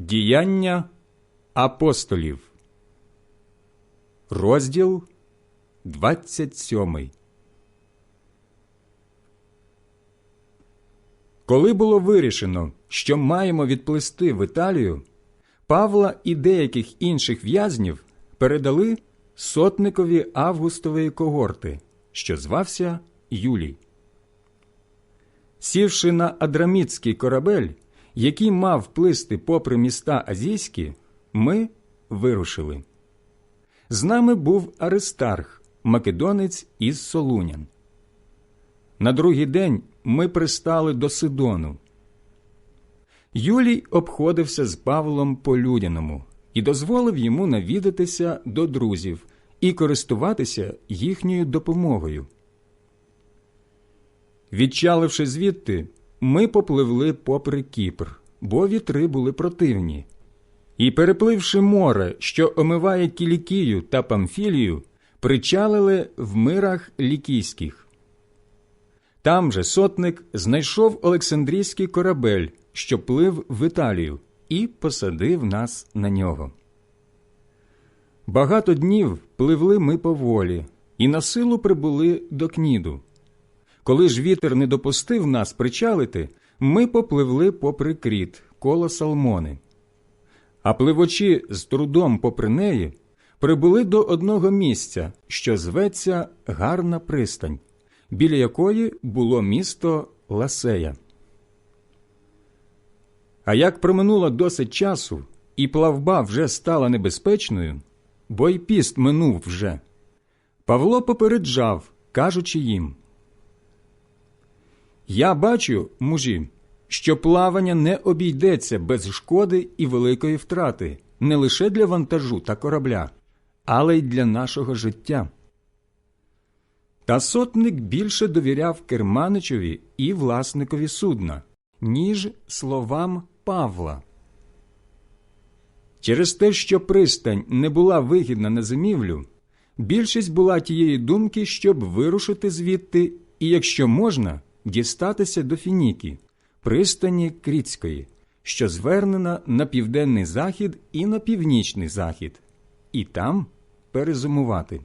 Діяння апостолів, розділ 27 Коли було вирішено, що маємо відплисти в Італію, Павла і деяких інших в'язнів передали сотникові Августової когорти, що звався Юлій. Сівши на Адрамітський корабель, який мав плисти попри міста Азійські, ми вирушили. З нами був Аристарх, македонець із Солунян. На другий день ми пристали до Сидону. Юлій обходився з Павлом по людяному і дозволив йому навідатися до друзів і користуватися їхньою допомогою. Відчаливши звідти, ми попливли попри Кіпр, бо вітри були противні. І, перепливши море, що омиває Кілікію та Памфілію, причалили в мирах лікійських. Там же сотник знайшов Олександрійський корабель, що плив в Італію, і посадив нас на нього. Багато днів пливли ми поволі, і на силу прибули до Кніду. Коли ж вітер не допустив нас причалити, ми попливли попри кріт коло Салмони. А пливочі з трудом попри неї прибули до одного місця, що зветься Гарна пристань, біля якої було місто Ласея. А як проминуло досить часу, і плавба вже стала небезпечною, бо й піст минув вже, Павло попереджав, кажучи їм Я бачу, мужі, що плавання не обійдеться без шкоди і великої втрати не лише для вантажу та корабля, але й для нашого життя. Та сотник більше довіряв керманичеві і власникові судна, ніж словам Павла. Через те, що пристань не була вигідна на зимівлю, більшість була тієї думки, щоб вирушити звідти і, якщо можна, дістатися до Фініки, пристані Кріцької, що звернена на південний захід і на північний захід, і там перезимувати.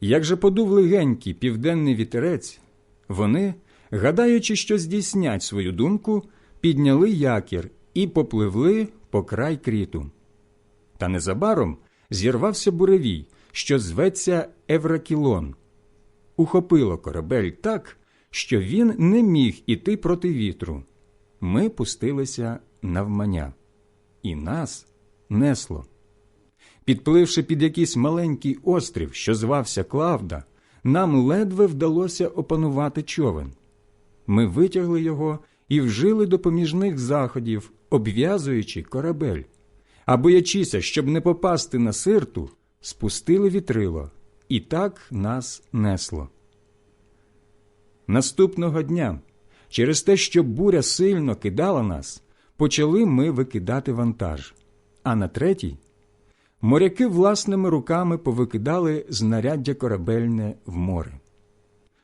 Як же подув легенький південний вітерець, вони, гадаючи, що здійснять свою думку, підняли якір і попливли по край кріту. Та незабаром зірвався буревій, що зветься Евракілон. Ухопило корабель так, що він не міг іти проти вітру. Ми пустилися навмання, і нас несло. Підпливши під якийсь маленький острів, що звався Клавда, нам ледве вдалося опанувати човен. Ми витягли його і вжили допоміжних заходів, обв'язуючи корабель. А боячися, щоб не попасти на сирту, спустили вітрило, і так нас несло. Наступного дня, через те, що буря сильно кидала нас, почали ми викидати вантаж, а на третій моряки власними руками повикидали знаряддя корабельне в море.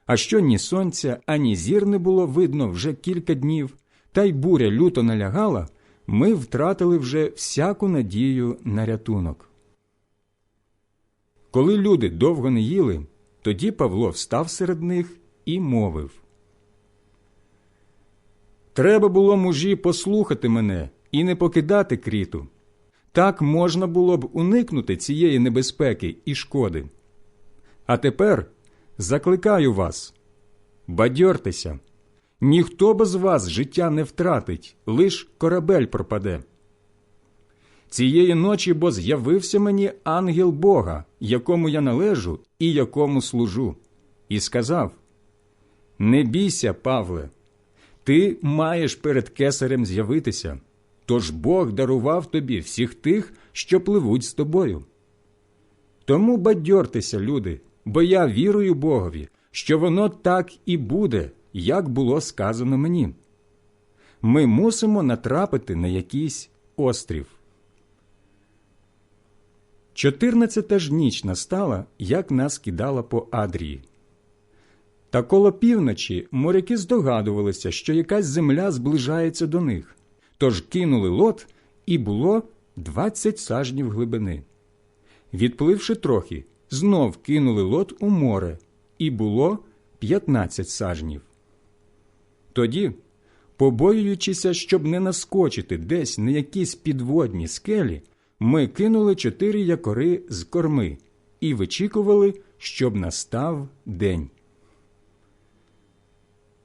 А що ні сонця, ані зір не було видно вже кілька днів, та й буря люто налягала, ми втратили вже всяку надію на рятунок. Коли люди довго не їли, тоді Павло встав серед них і мовив Треба було мужі послухати мене і не покидати кріту. Так можна було б уникнути цієї небезпеки і шкоди. А тепер закликаю вас бадьортеся. Ніхто без вас життя не втратить, лиш корабель пропаде. Цієї ночі бо з'явився мені ангел Бога, якому я належу і якому служу, і сказав Не бійся, Павле, ти маєш перед кесарем з'явитися, тож Бог дарував тобі всіх тих, що пливуть з тобою. Тому бадьортеся, люди, бо я вірую Богові, що воно так і буде, як було сказано мені. Ми мусимо натрапити на якийсь острів. Чотирнадцята ж ніч настала, як нас кидала по Адрії. Та коло півночі моряки здогадувалися, що якась земля зближається до них, Тож кинули лот, і було двадцять сажнів глибини. Відпливши трохи, знов кинули лот у море, і було п'ятнадцять сажнів. Тоді, побоюючися, щоб не наскочити десь на якісь підводні скелі, ми кинули чотири якори з корми і вичікували, щоб настав день.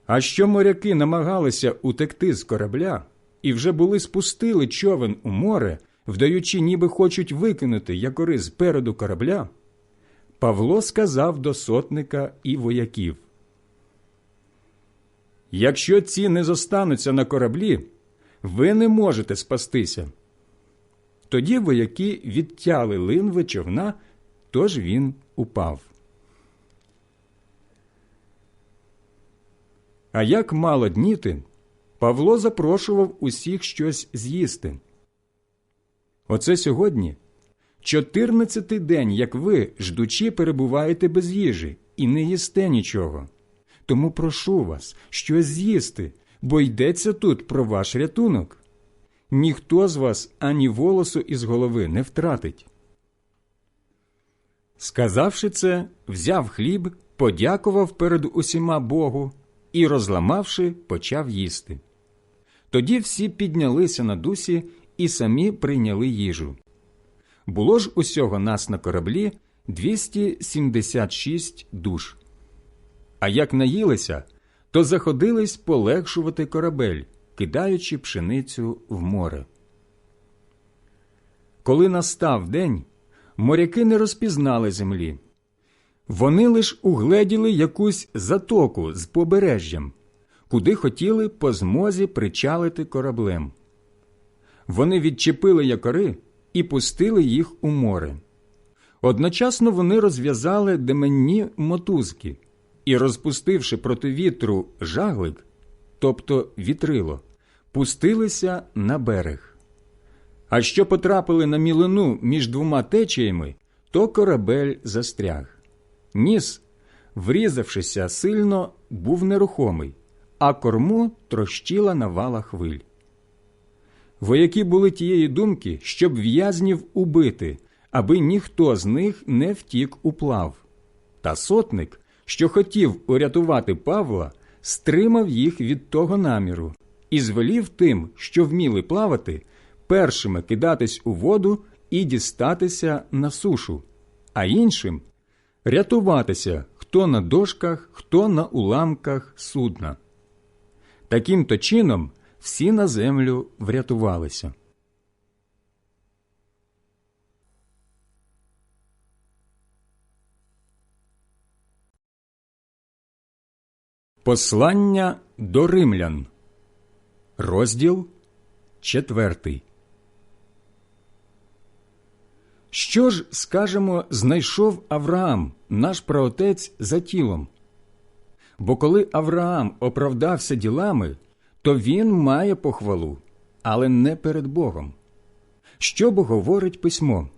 А що моряки намагалися утекти з корабля і вже були спустили човен у море, вдаючи, ніби хочуть викинути якори з переду корабля, Павло сказав до сотника і вояків. Якщо ці не зостануться на кораблі, ви не можете спастися. Тоді вояки відтяли линви човна, тож він упав. А як мало дніти, Павло запрошував усіх щось з'їсти. Оце сьогодні чотирнадцятий день, як ви, ждучи, перебуваєте без їжі і не їсте нічого. Тому прошу вас щось з'їсти, бо йдеться тут про ваш рятунок. Ніхто з вас ані волосу із голови не втратить. Сказавши це, взяв хліб, подякував перед усіма Богу і, розламавши, почав їсти. Тоді всі піднялися на дусі і самі прийняли їжу. Було ж усього нас на кораблі 276 душ. А як наїлися, то заходились полегшувати корабель, кидаючи пшеницю в море. Коли настав день, моряки не розпізнали землі. Вони лиш угледіли якусь затоку з побережжям, куди хотіли по змозі причалити кораблем. Вони відчепили якори і пустили їх у море. Одночасно вони розв'язали деменні мотузки і, розпустивши проти вітру жаглик, тобто вітрило, пустилися на берег. А що потрапили на мілину між двома течіями, то корабель застряг. Ніс, врізавшися сильно, був нерухомий, а корму трощила навала хвиль. Вояки були тієї думки, щоб в'язнів убити, аби ніхто з них не втік у плав. Та сотник, що хотів урятувати Павла, стримав їх від того наміру і звелів тим, що вміли плавати, першими кидатись у воду і дістатися на сушу, а іншим рятуватися хто на дошках, хто на уламках судна. Таким то чином всі на землю врятувалися. Послання до римлян, розділ четвертий. Що ж, скажемо, знайшов Авраам, наш праотець, за тілом? Бо коли Авраам оправдався ділами, то він має похвалу, але не перед Богом. Що бо говорить письмо?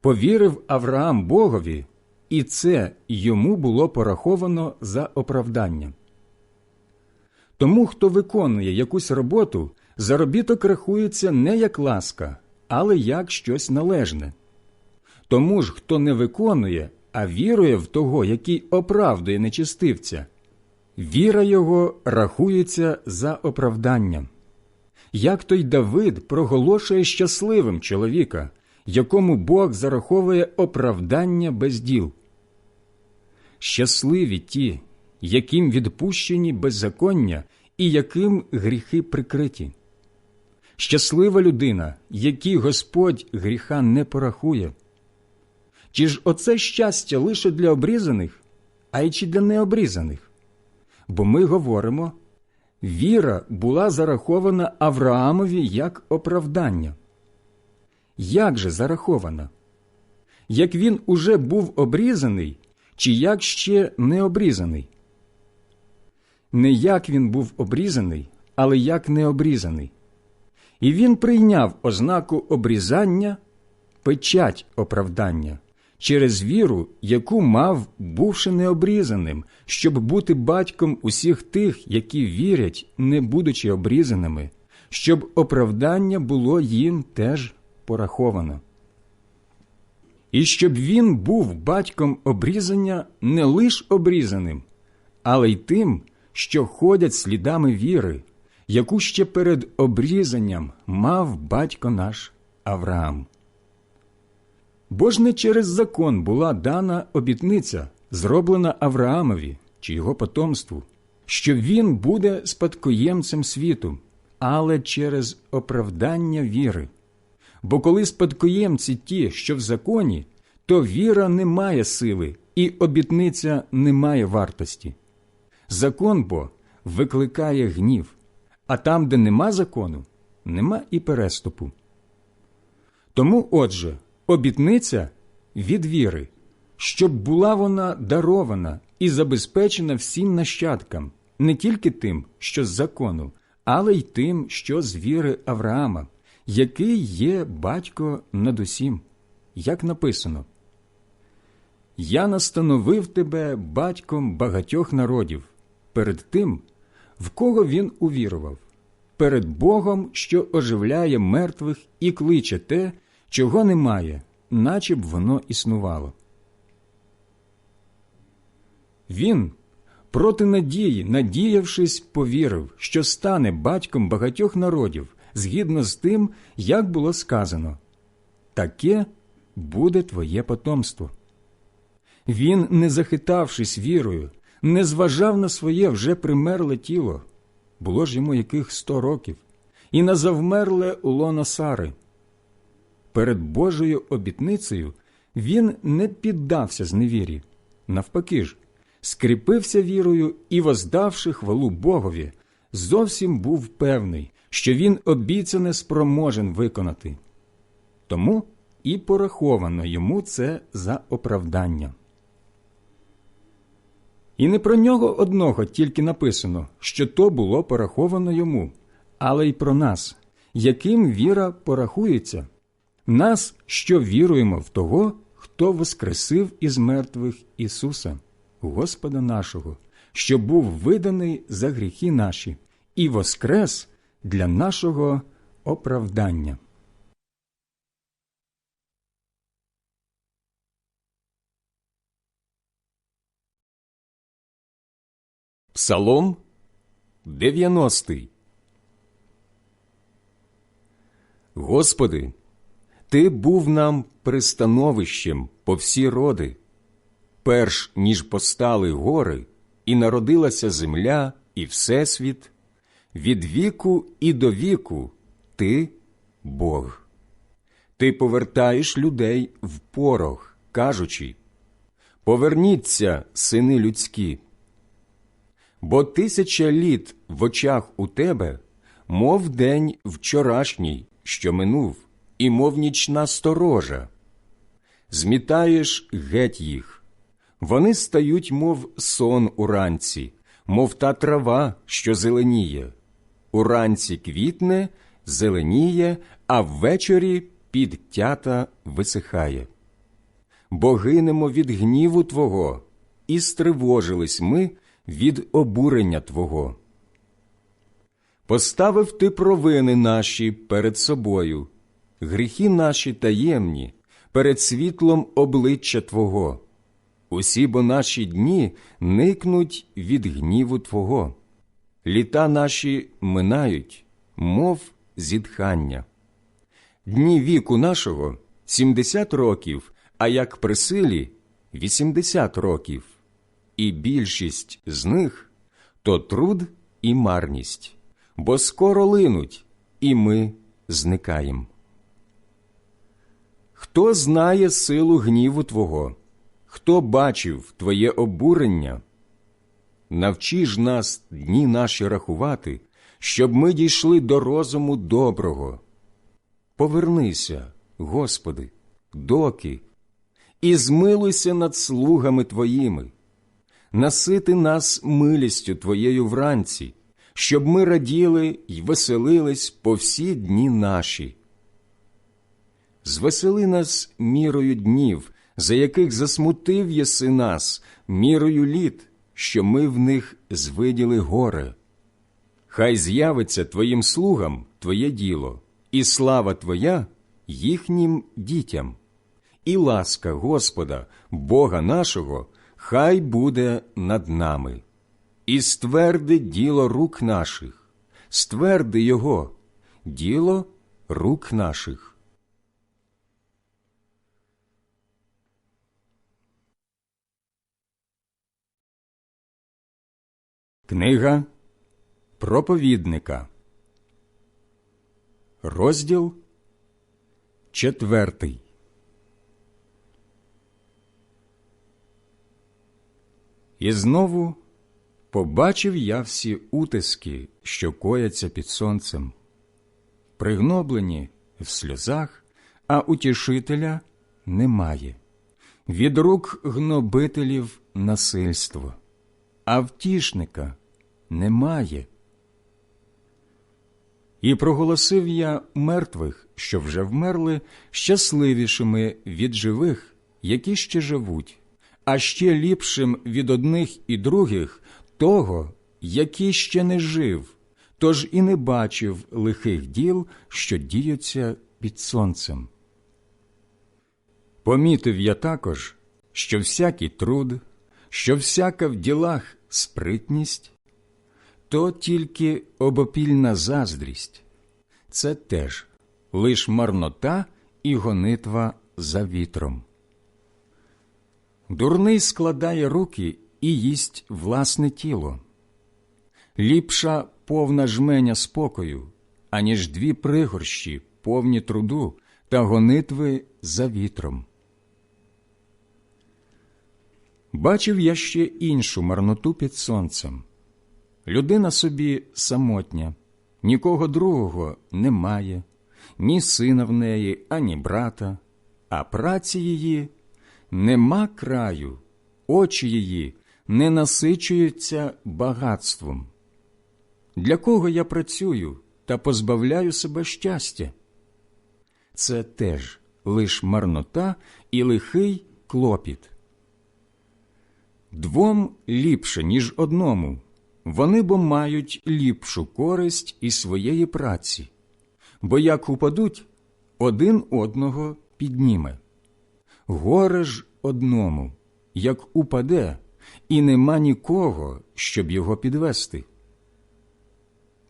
Повірив Авраам Богові, і це йому було пораховано за оправдання. Тому, хто виконує якусь роботу, заробіток рахується не як ласка, але як щось належне. Тому ж, хто не виконує, а вірує в того, який оправдує нечистивця, віра його рахується за оправданням. Як той Давид проголошує щасливим чоловіка, якому Бог зараховує оправдання без діл. Щасливі ті, яким відпущені беззаконня і яким гріхи прикриті. Щаслива людина, якій Господь гріха не порахує. Чи ж оце щастя лише для обрізаних, а й чи для необрізаних? Бо ми говоримо віра була зарахована Авраамові як оправдання. Як же зарахована? Як він уже був обрізаний, чи як ще не обрізаний? Не як він був обрізаний, але як не обрізаний. І він прийняв ознаку обрізання, печать оправдання через віру, яку мав, бувши необрізаним, щоб бути батьком усіх тих, які вірять, не будучи обрізаними, щоб оправдання було їм теж пораховано. І щоб він був батьком обрізання не лиш обрізаним, але й тим, що ходять слідами віри, яку ще перед обрізанням мав батько наш Авраам. Бо ж не через закон була дана обітниця, зроблена Авраамові чи його потомству, що він буде спадкоємцем світу, але через оправдання віри. Бо коли спадкоємці ті, що в законі, то віра не має сили і обітниця не має вартості. Закон бо викликає гнів, а там, де нема закону, нема і переступу. Тому, отже, обітниця від віри, щоб була вона дарована і забезпечена всім нащадкам, не тільки тим, що з закону, але й тим, що з віри Авраама, який є батько над усім, як написано. Я настановив тебе батьком багатьох народів перед тим, в кого він увірував, перед Богом, що оживляє мертвих і кличе те, чого немає, наче б воно існувало. Він проти надії, надіявшись, повірив, що стане батьком багатьох народів згідно з тим, як було сказано таке буде твоє потомство. Він, не захитавшись вірою, не зважав на своє вже примерле тіло, було ж йому яких сто років, і на завмерле лоно Сари. Перед Божою обітницею він не піддався зневірі, навпаки ж, скріпився вірою і, воздавши хвалу Богові, зовсім був певний, що він обіцяне спроможен виконати. Тому і пораховано йому це за оправдання. І не про нього одного тільки написано, що то було пораховано йому, але й про нас, яким віра порахується, нас, що віруємо в того, хто воскресив із мертвих Ісуса, Господа нашого, що був виданий за гріхи наші, і воскрес для нашого оправдання. Псалом 90 Господи, Ти був нам пристановищем по всі роди, перш ніж постали гори, і народилася земля і всесвіт, від віку і до віку Ти Бог. Ти повертаєш людей в порох, кажучи Поверніться, сини людські бо тисяча літ в очах у тебе, мов день вчорашній, що минув, і мов нічна сторожа. Змітаєш геть їх, вони стають, мов сон уранці, мов та трава, що зеленіє. Уранці квітне, зеленіє, а ввечері підтята висихає. Бо гинемо від гніву Твого, і стривожились ми від обурення Твого. Поставив ти провини наші перед собою, гріхи наші таємні, перед світлом обличчя Твого. Усі бо наші дні никнуть від гніву Твого, літа наші минають, мов зітхання. Дні віку нашого сімдесят років, а як при силі вісімдесят років і більшість з них то труд і марність, бо скоро линуть, і ми зникаємо. Хто знає силу гніву Твого, хто бачив Твоє обурення? Навчи ж нас дні наші рахувати, щоб ми дійшли до розуму доброго. Повернися, Господи, доки, і змилуйся над слугами Твоїми насити нас милістю Твоєю вранці, щоб ми раділи й веселились по всі дні наші. Звесели нас мірою днів, за яких засмутив єси нас, мірою літ, що ми в них звиділи горе. Хай з'явиться Твоїм слугам Твоє діло, і слава Твоя їхнім дітям, і ласка Господа, Бога нашого, хай буде над нами, і стверди діло рук наших, стверди Його, діло рук наших. Книга проповідника, розділ четвертий. І знову побачив я всі утиски, що кояться під сонцем, пригноблені в сльозах, а утішителя немає, від рук гнобителів насильство, а втішника немає. І проголосив я мертвих, що вже вмерли, щасливішими від живих, які ще живуть, а ще ліпшим від одних і других того, який ще не жив, тож і не бачив лихих діл, що діються під сонцем. Помітив я також, що всякий труд, що всяка в ділах спритність, то тільки обопільна заздрість, це теж лиш марнота і гонитва за вітром. Дурний складає руки і їсть власне тіло. Ліпша повна жменя спокою, аніж дві пригорщі, повні труду та гонитви за вітром. Бачив я ще іншу марноту під сонцем. Людина собі самотня, нікого другого немає, ні сина в неї, ані брата, а праці її нема краю, очі її не насичуються багатством. Для кого я працюю та позбавляю себе щастя? Це теж лиш марнота і лихий клопіт. Двом ліпше, ніж одному вони бо мають ліпшу користь із своєї праці, бо як упадуть, один одного підніме. Горе ж одному, як упаде, і нема нікого, щоб його підвести.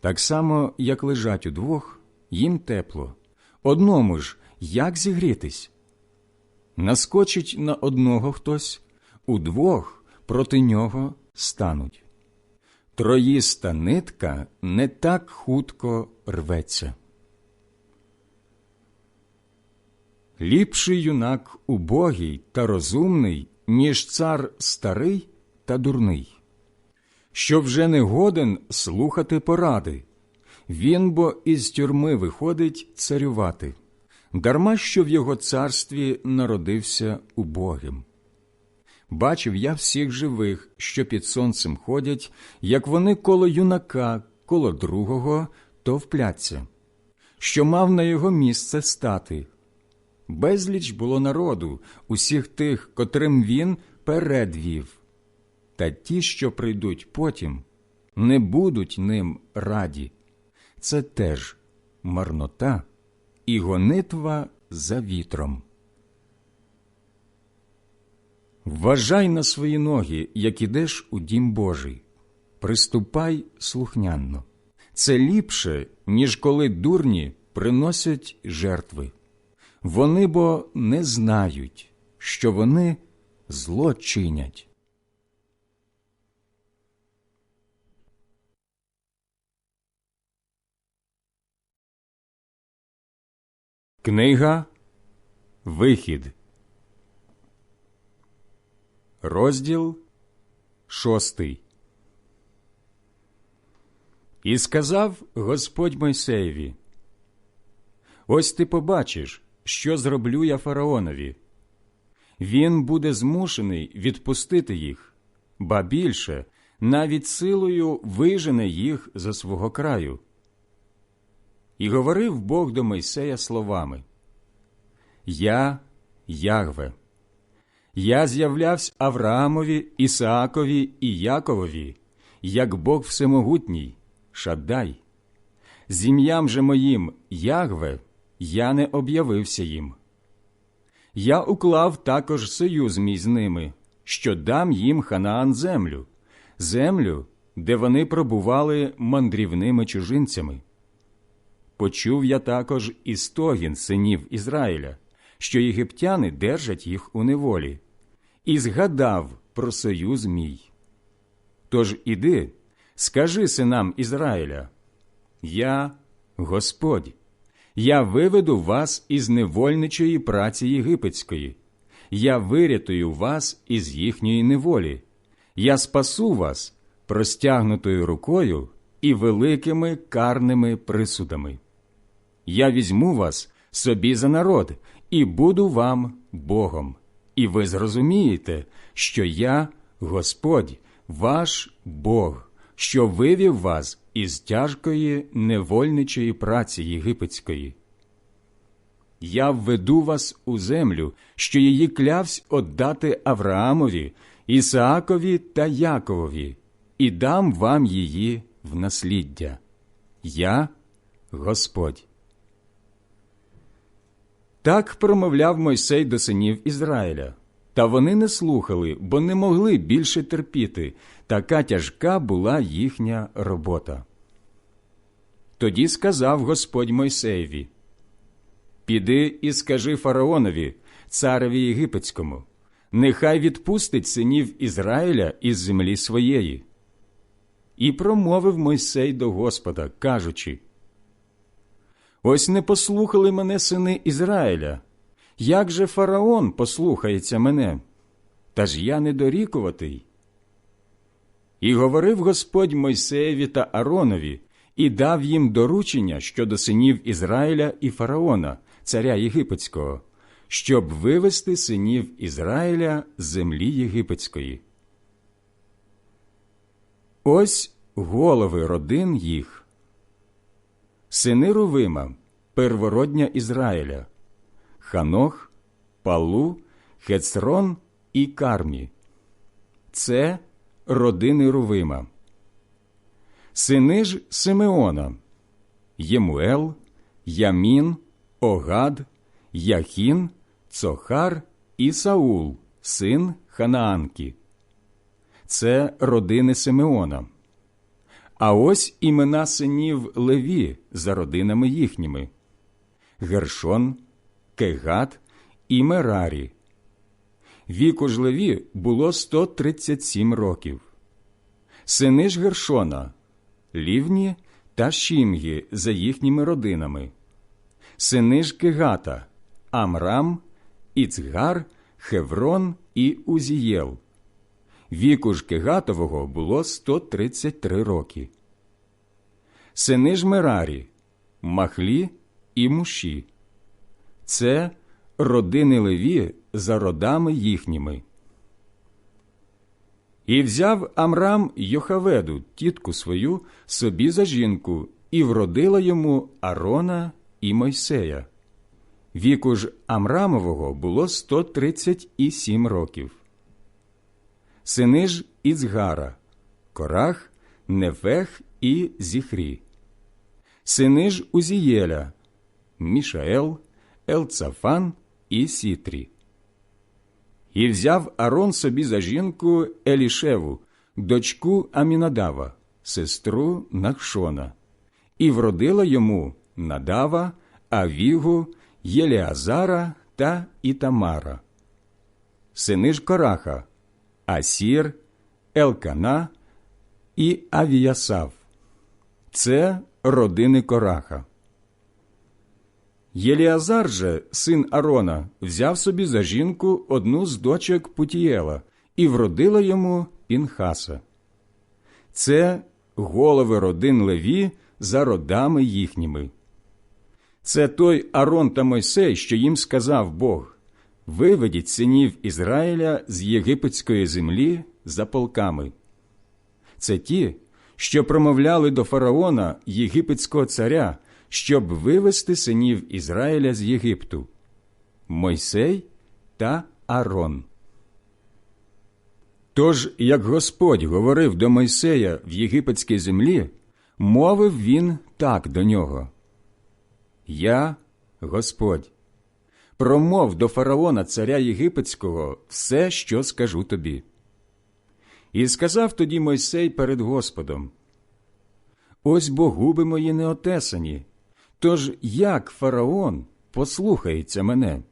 Так само, як лежать удвох, їм тепло, одному ж як зігрітись. Наскочить на одного хтось, удвох проти нього стануть троїста нитка не так хутко рветься. Ліпший юнак убогий та розумний, ніж цар старий та дурний, що вже не годен слухати поради, він бо із тюрми виходить царювати, дарма що в його царстві народився убогим. Бачив я всіх живих, що під сонцем ходять, як вони коло юнака, коло другого товпляться, що мав на його місце стати. Безліч було народу, усіх тих, котрим він передвів. Та ті, що прийдуть потім, не будуть ним раді. Це теж марнота і гонитва за вітром. Вважай на свої ноги, як ідеш у дім Божий, приступай слухнянно. Це ліпше, ніж коли дурні приносять жертви. Вони бо не знають, що вони зло чинять. Книга Вихід Розділ шостий. І сказав Господь Мойсеєві: Ось ти побачиш, що зроблю я фараонові. Він буде змушений відпустити їх, ба більше навіть силою вижене їх за свого краю. І говорив Бог до Мойсея словами: Я Ягве. Я з'являвся Авраамові, Ісаакові і Яковові, як Бог Всемогутній, Шаддай. З ім'ям же моїм Ягве я не об'явився їм. Я уклав також союз мій з ними, що дам їм Ханаан землю, землю, де вони пробували мандрівними чужинцями. Почув я також і стогін синів Ізраїля, що єгиптяни держать їх у неволі, і згадав про союз мій. Тож іди, скажи синам Ізраїля: Я Господь, я виведу вас із невольничої праці єгипетської, я вирятую вас із їхньої неволі, я спасу вас простягнутою рукою і великими карними присудами. Я візьму вас собі за народ і буду вам Богом, і ви зрозумієте, що я Господь, ваш Бог, що вивів вас із тяжкої невольничої праці єгипетської. Я введу вас у землю, що її клявсь отдати Авраамові, Ісаакові та Яковові, і дам вам її в насліддя. Я Господь. Так промовляв Мойсей до синів Ізраїля. Та вони не слухали, бо не могли більше терпіти, така тяжка була їхня робота. Тоді сказав Господь Мойсеєві Піди і скажи фараонові, цареві єгипетському, нехай відпустить синів Ізраїля із землі своєї. І промовив Мойсей до Господа, кажучи Ось не послухали мене сини Ізраїля. Як же фараон послухається мене? Та ж я недорікуватий. І говорив Господь Мойсеєві та Аронові і дав їм доручення щодо синів Ізраїля і фараона, царя Єгипетського, щоб вивести синів Ізраїля з землі єгипетської. Ось голови родин їх. Сини Рувима, первородня Ізраїля, Ханох, Палу, Хецрон і Кармі. Це родини Рувима. Сини ж Симеона, Ємуел, Ямін, Огад, Яхін, Цохар і Саул, син Ханаанки. Це родини Симеона. А ось імена синів Леві за родинами їхніми Гершон, Кегат і Мерарі. Віку ж Леві було 137 років. Сини ж Гершона, Лівні та Шімгі за їхніми родинами. Сини ж Кегата, Амрам, Іцгар, Хеврон і Узієл. Віку ж Кегатового було 133 роки. Сини ж Мерарі, Махлі і Муші. Це родини Леві за родами їхніми. І взяв Амрам Йохаведу, тітку свою, собі за жінку, і вродила йому Арона і Мойсея. Віку ж Амрамового було 137 років. Сини ж Іцгара, Корах, Нефех і Зіхрі. Сини ж Узієля, Мішаел, Елцафан і Сітрі. І взяв Арон собі за жінку Елішеву, дочку Амінадава, сестру Нахшона, і вродила йому Надава, Авігу, Єліазара та Ітамара. Сини ж Кораха, Асір, Елкана і Авіясав. Це родини Кораха. Єліазар же, син Арона, взяв собі за жінку одну з дочок Путієла і вродила йому Пінхаса. Це голови родин Леві за родами їхніми. Це той Арон та Мойсей, що їм сказав Бог Виведіть синів Ізраїля з єгипетської землі за полками. Це ті, що промовляли до фараона єгипетського царя щоб вивести синів Ізраїля з Єгипту Мойсей та Арон. Тож, як Господь говорив до Мойсея в єгипетській землі, Мовив він так до нього. Я, Господь, промов до фараона царя Єгипетського все, що скажу тобі. І сказав тоді Мойсей перед Господом: Ось бо губи мої не отесані, тож як фараон послухається мене?